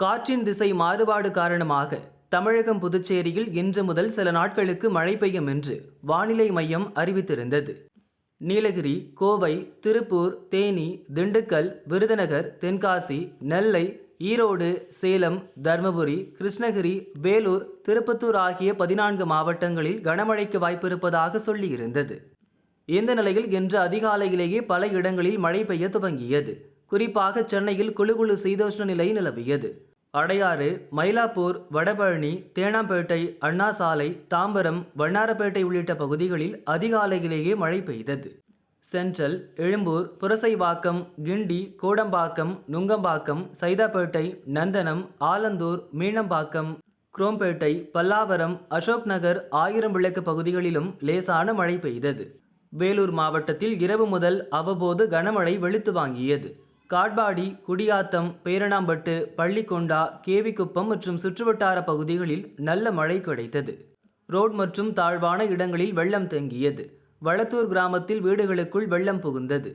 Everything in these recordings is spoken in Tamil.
காற்றின் திசை மாறுபாடு காரணமாக தமிழகம் புதுச்சேரியில் இன்று முதல் சில நாட்களுக்கு மழை பெய்யும் என்று வானிலை மையம் அறிவித்திருந்தது. நீலகிரி கோவை திருப்பூர் தேனி திண்டுக்கல் விருதுநகர் தென்காசி நெல்லை ஈரோடு சேலம் தர்மபுரி கிருஷ்ணகிரி வேலூர் திருப்பத்தூர் ஆகிய பதினான்கு மாவட்டங்களில் கனமழைக்கு வாய்ப்பிருப்பதாக சொல்லியிருந்தது. இந்த நிலையில் இன்று அதிகாலையிலேயே பல இடங்களில் மழை பெய்ய துவங்கியது. குறிப்பாக சென்னையில் குளுகுளு சீதோஷ்ண நிலை நிலவியது. அடையாறு மயிலாப்பூர் வடபழனி தேனாம்பேட்டை அண்ணா சாலை தாம்பரம் வண்ணாரப்பேட்டை உள்ளிட்ட பகுதிகளில் அதிகாலையிலேயே மழை பெய்தது. சென்ட்ரல் எழும்பூர் புரசைவாக்கம் கிண்டி கோடம்பாக்கம் நுங்கம்பாக்கம் சைதாப்பேட்டை நந்தனம் ஆலந்தூர் மீனம்பாக்கம் குரோம்பேட்டை பல்லாவரம் அசோக் நகர் ஆயிரம் விளக்கு பகுதிகளிலும் லேசான மழை பெய்தது. வேலூர் மாவட்டத்தில் இரவு முதல் அவ்வப்போது கனமழை வெளுத்து வாங்கியது. காட்பாடி குடியாத்தம் பேரணாம்பட்டு பள்ளிக்கொண்டா கேவிக்குப்பம் மற்றும் சுற்றுவட்டார பகுதிகளில் நல்ல மழை கிடைத்தது. ரோட் மற்றும் தாழ்வான இடங்களில் வெள்ளம் தேங்கியது. வளத்தூர் கிராமத்தில் வீடுகளுக்குள் வெள்ளம் புகுந்தது.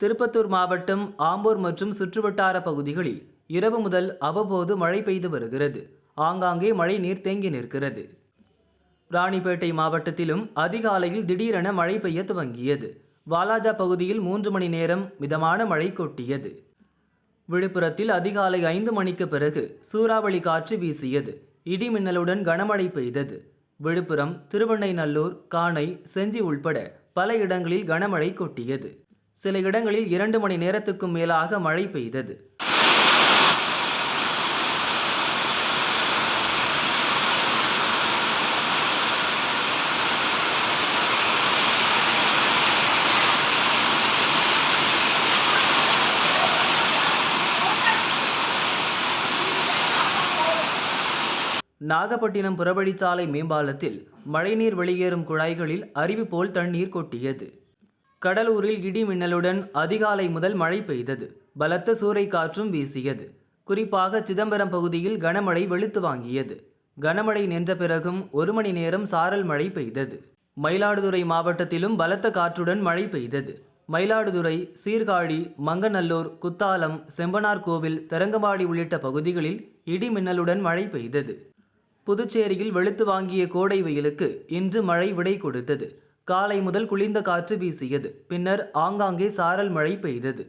திருப்பத்தூர் மாவட்டம் ஆம்பூர் மற்றும் சுற்றுவட்டார பகுதிகளில் இரவு முதல் அவ்வப்போது மழை பெய்து வருகிறது. ஆங்காங்கே மழை நீர் தேங்கி நிற்கிறது. ராணிப்பேட்டை மாவட்டத்திலும் அதிகாலையில் திடீரென மழை பெய்ய துவங்கியது. வாலாஜா பகுதியில் மூன்று மணி நேரம் மிதமான மழை கொட்டியது. விழுப்புரத்தில் அதிகாலை ஐந்து மணிக்கு பிறகு சூறாவளி காற்று வீசியது. இடி மின்னலுடன் கனமழை பெய்தது. விழுப்புரம் திருவண்ணைநல்லூர் காணை செஞ்சி உள்பட பல இடங்களில் கனமழை கொட்டியது. சில இடங்களில் இரண்டு மணி நேரத்துக்கும் மேலாக மழை பெய்தது. நாகப்பட்டினம் புறவழிச்சாலை மேம்பாலத்தில் மழைநீர் வெளியேறும் குழாய்களில் அருவி போல் தண்ணீர் கொட்டியது. கடலூரில் இடி மின்னலுடன் அதிகாலை முதல் மழை பெய்தது. பலத்த சூறை காற்றும் வீசியது. குறிப்பாக சிதம்பரம் பகுதியில் கனமழை வெளுத்து வாங்கியது. கனமழை நின்ற பிறகும் ஒரு மணி நேரம் சாரல் மழை பெய்தது. மயிலாடுதுறை மாவட்டத்திலும் பலத்த காற்றுடன் மழை பெய்தது. மயிலாடுதுறை சீர்காழி மங்கநல்லூர் குத்தாலம் செம்பனார் கோவில் தரங்கம்பாடி உள்ளிட்ட பகுதிகளில் இடி மின்னலுடன் மழை பெய்தது. புதுச்சேரியில் வெளுத்து வாங்கிய கோடை வெயிலுக்கு இன்று மழை விடை கொடுத்தது. காலை முதல் குளிர்ந்த காற்று வீசியது. பின்னர் ஆங்காங்கே சாரல் மழை பெய்தது.